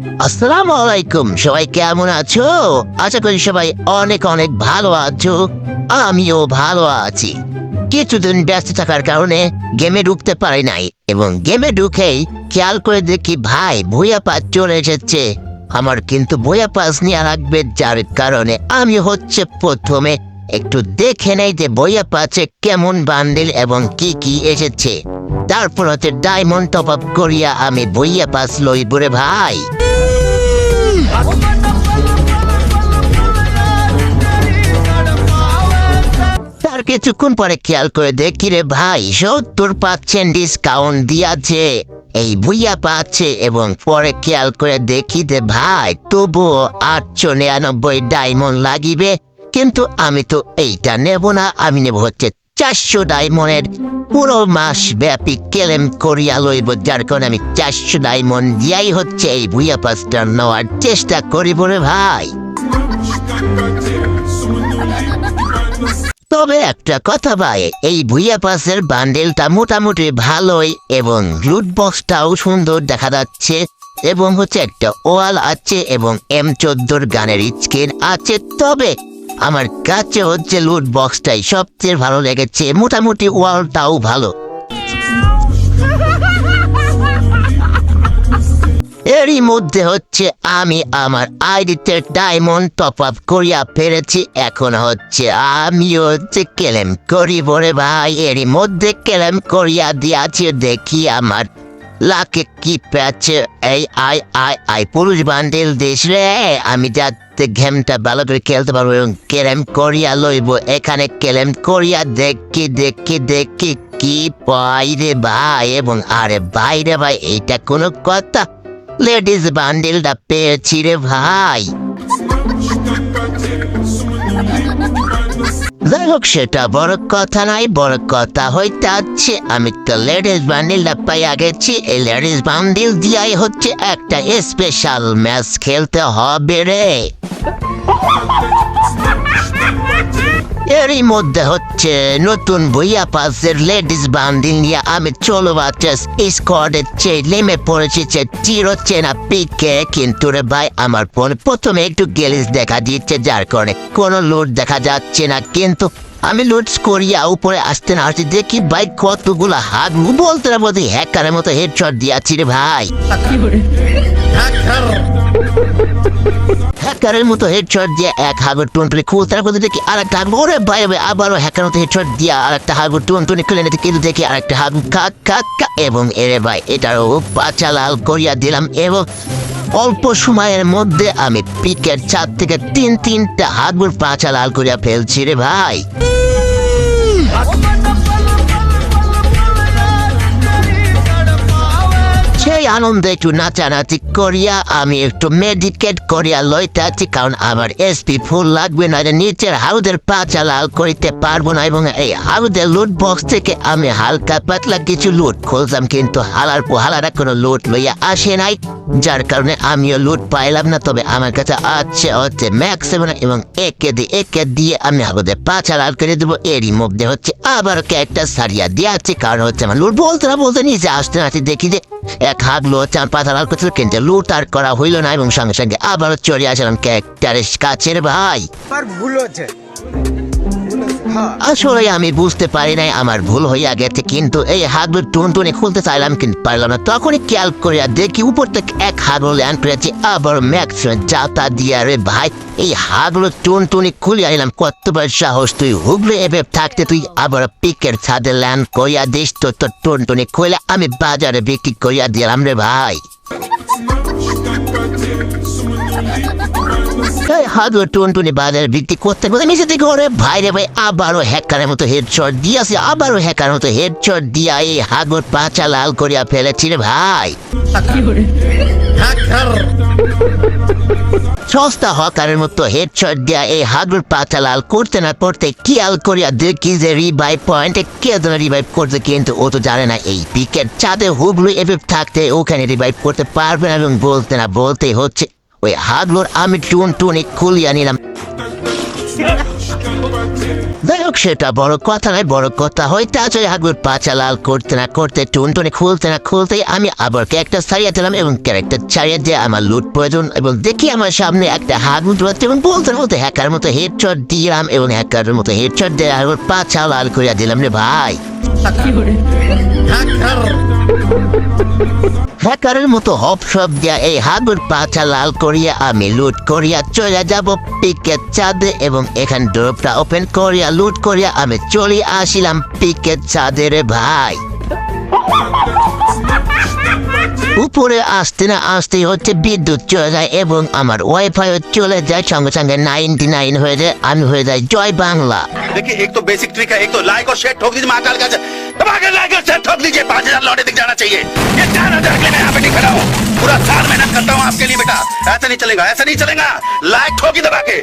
আসসালামু আলাইকুম সবাই কেমন আছো? আশা করি সবাই অনেক অনেক ভালো আছো। আমিও ভালো আছি। কিছুদিন ব্যস্ত থাকার কারণে গেমে ঢুকতে পারি নাই এবং গেমে ঢুকেই খেয়াল করে দেখি ভাই ভুয়া পাস চলে এসেছে। আমার কিন্তু ভুয়া পাস নিয়ে রাখবে যার কারণে আমি হচ্ছে প্রথমে একটু দেখে নেই যে বইয়া পাচ্ছে কেমন বান্ডিল এবং কি কি এসেছে। তারপর হচ্ছে ডায়মন্ড টপ আপ করিয়া আমি বইয়া পাস লইব রে ভাই। তার কিছুক্ষণ পরে খেয়াল করে দেখি রে ভাই, সত্তর পাচ্ছেন ডিসকাউন্ট দিয়াছে। এই ভুইয়া পাচ্ছে এবং পরে খেয়াল করে দেখি ভাই, তবুও আটশো নিরানব্বই ডায়মন্ড লাগিবে। কিন্তু আমি তো এইটা নেব না, আমি নেব হচ্ছে চারশো ডায়মন্ডের পুরো মাস ব্যাপী কেলেম করিয়া লইব, যার কারণে আমি চারশো ডায়মন্ড দিয়াই হচ্ছে এই ভুইয়া পাসটা নেওয়ার চেষ্টা করিব রে ভাই। তবে একটা কথা ভাই, এই ভুইয়া পাসের বান্ডেলটা মোটামুটি ভালোই এবং লুট বক্সটাও সুন্দর দেখা যাচ্ছে এবং হচ্ছে একটা ওয়াল আছে এবং এম চোদ্দোর গানের স্কিন আছে। তবে আমার কাছে হচ্ছে লুট বক্সটাই সবচেয়ে ভালো লেগেছে। মোটামুটি ওয়ালটাও ভালো। এরই মধ্যে হচ্ছে আমি আমার আইডিতে ডায়মন্ড টপ আপ করিয়া ফেলেছি। এখন হচ্ছে আমি হচ্ছে কেলেম করি বলে ভাই। এরই মধ্যে কেলেম করিয়া দিয়াছি। দেখি আমার লাকে কি পেয়েছে এই আই আই আই? পুরুষ বান্ডেল দেশ রে। আমি যাতে গেমটা ভালো করে খেলতে পারব এবং কেলেম করিয়া লইব। এখানে কেলেম করিয়া দেখি দেখি দেখি কি বাইরে ভাই এবং আরে বাইরে ভাই, এইটা কোনো কথা? লেডিস বান্ডেলটা পেয়েছি রে ভাই। যাই হোক সেটা বড় কথা নাই বড় কথা হইতে আছে আমি তো লেডিস বান্ডিলটা পাইয়া গেছি। এই লেডিস বান্ডিল দিয়াই হচ্ছে একটা স্পেশাল ম্যাচ খেলতে হবে রে। এরই মধ্যে হচ্ছে নতুন বইয়া পাসের লেডিস বান্ডিল নিয়ে আমি চলো বাচ্চা স্কোয়াডের চেয়ে নেমে পড়েছি যে চিরো চেনা পিকে। কিন্তু রে ভাই আমার ফোন প্রথমে একটু গেলিস দেখা দিচ্ছে যার কারণে কোনো লুট দেখা যাচ্ছে না। কিন্তু আমি লুট করিয়া উপরে আসতে না আসতে দেখি ভাই কতগুলো হাত বলতে না বলতে হ্যাকারের মতো হেডশট দিয়াছি রে ভাই। হ্যাকারের মতো হেডশট দিয়ে এক টুনটুনি দেখি ওরে ভাই আবারও হ্যাকার মতো হেডশট দিয়ে খুলে নিতে কিন্তু দেখি আর একটা হাগর কা কা কা এবং এরে ভাই এটারও পাচা লাল করিয়া দিলাম এবং অল্প সময়ের মধ্যে আমি পিকের চার থেকে তিন তিনটা হাগর পাচা লাল করিয়া ফেলছি রে ভাই। সেই আনন্দে একটু নাচানাচি করিয়া আমি একটু মেডিকেট করিয়া লইতাছি, কারণ আমার এসপি ফুল লাগবে না নিচের হাউদের পাচা লাল করিতে পারব না, এবং এই হাউদের লুট বক্স থেকে আমি হালকা পাতলা কিছু লুট খুলতাম, কিন্তু হালার হালারা কোনো লুট লইয়া আসে নাই। যার কারণে আমিও লুট পাইলাম না, তবে আমার কাছে আছে হচ্ছে ম্যাক্স সেভেন এবং একে দিয়ে একে দিয়ে আমি হাউদের পাচা লাল করে দেবো। এরই মধ্যে হচ্ছে আবার একটা সারিয়া দিয়ে আছে, কারণ হচ্ছে আমার লুট বলতে না বলতে নিচে আসতে না দেখি যে এক হাগলো আমার পাতা লাল করছিল কিন্তু লুট আর করা হইল না, এবং সঙ্গে সঙ্গে আবারও চলে আসলাম ক্যারেক্টারের কাছের ভাই। ভুল হচ্ছে। আসলে আমি বুঝতে পারি নাই, আমার ভুল হইয়া গেছে, কিন্তু এই হাগলো টুনটুনি খুলতে চাইলাম, কিন্তু পারলাম না। তখনই খেয়াল করিয়া দেখি উপর থেকে এক হাগলো ল্যান্ড করেছে আবার ম্যাক্স যাতা দিয়া রে ভাই, এই হাগলো টুনটুনি খুলে আইলাম কতবার সাহস, তুই হুগলে এবে থাকতে, তুই আবার পিকের ছাদে ল্যান্ড করিয়া দিস তো তোর টুনটুনি খুলে আমি বাজারে বিক্রি করিয়া দিলাম রে ভাই। এই হাগুর টুনটুনি বাজারে করতে করতে থেকে ভাই আবারও হ্যাকারের মতো হেডশট দিয়াছে আবারও হ্যাকারের মতো হেডশট দিয়া এই পাচা লাল করিয়া ফেলেছি রে ভাই। সস্তা হকারের মতো হেডশট দিয়া এই হাগুর পাচা লাল করতে না করতে খেয়াল করিয়া দেখি যে রিভাইভ পয়েন্টে কে রিভাইভ করতে কিন্তু ও তো জানে না এই পিকের চাঁদে হুগলু এফেক্ট থাকতে ওখানে রিভাইভ করতে পারবে না এবং বলতে না বলতে হচ্ছে ওই হাগলোর আমি টুন টুনি খুলিয়া নিলাম। যাই হোক, সেটা বড় কথা নয়, বড় কথা হইতে আছে হাগুর পাচা লাল করতে না করতে টুনটুনি খুলতে না খুলতে আমি আবার ক্যারেক্টার ছাড়িয়ে দিলাম এবং ক্যারেক্টার ছাড়িয়ে দিয়ে আমার লুট প্রয়োজন এবং দেখি আমার সামনে একটা হাগুর রয়েছে এবং বলতে বলতে হ্যাকার মতো হেডশট দিলাম এবং হ্যাকারের মতো হেডশট দিয়ে হাগুর পাচা লাল করিয়া দিলাম রে ভাই। হ্যাকারের মতো হপ সব দিয়া এই হাগুর পাচা লাল করিয়া আমি লুট করিয়া চলে যাব। পিকের চাঁদে এবং এখান ডোরটা ওপেন করিয়া লুট করিয়া আমি চলে আসিলাম। পিকের চাঁদে রে ভাই। উপরে আসতে না আসতেই হচ্ছে বিদ্যুৎ চলে যায় এবং আমার ওয়াইফাই চলে যায় সঙ্গে সঙ্গে নাইনটি নাইন হয়ে যায় আমি হয়ে যায় জয় বাংলা देखिए एक तो बेसिक ट्रिक है एक तो लाइक और शेयर ठोक दीजिए महाकाल का दबाकर लाइक और शेयर ठोक दीजिए पांच हजार लौटे दिख जाना चाहिए ये चार हजार के लिए मैं यहाँ पे नहीं खड़ा हूँ पूरा साल मेहनत करता हूँ आपके लिए बेटा ऐसा नहीं चलेगा ऐसा नहीं चलेगा लाइक ठोकी दबा के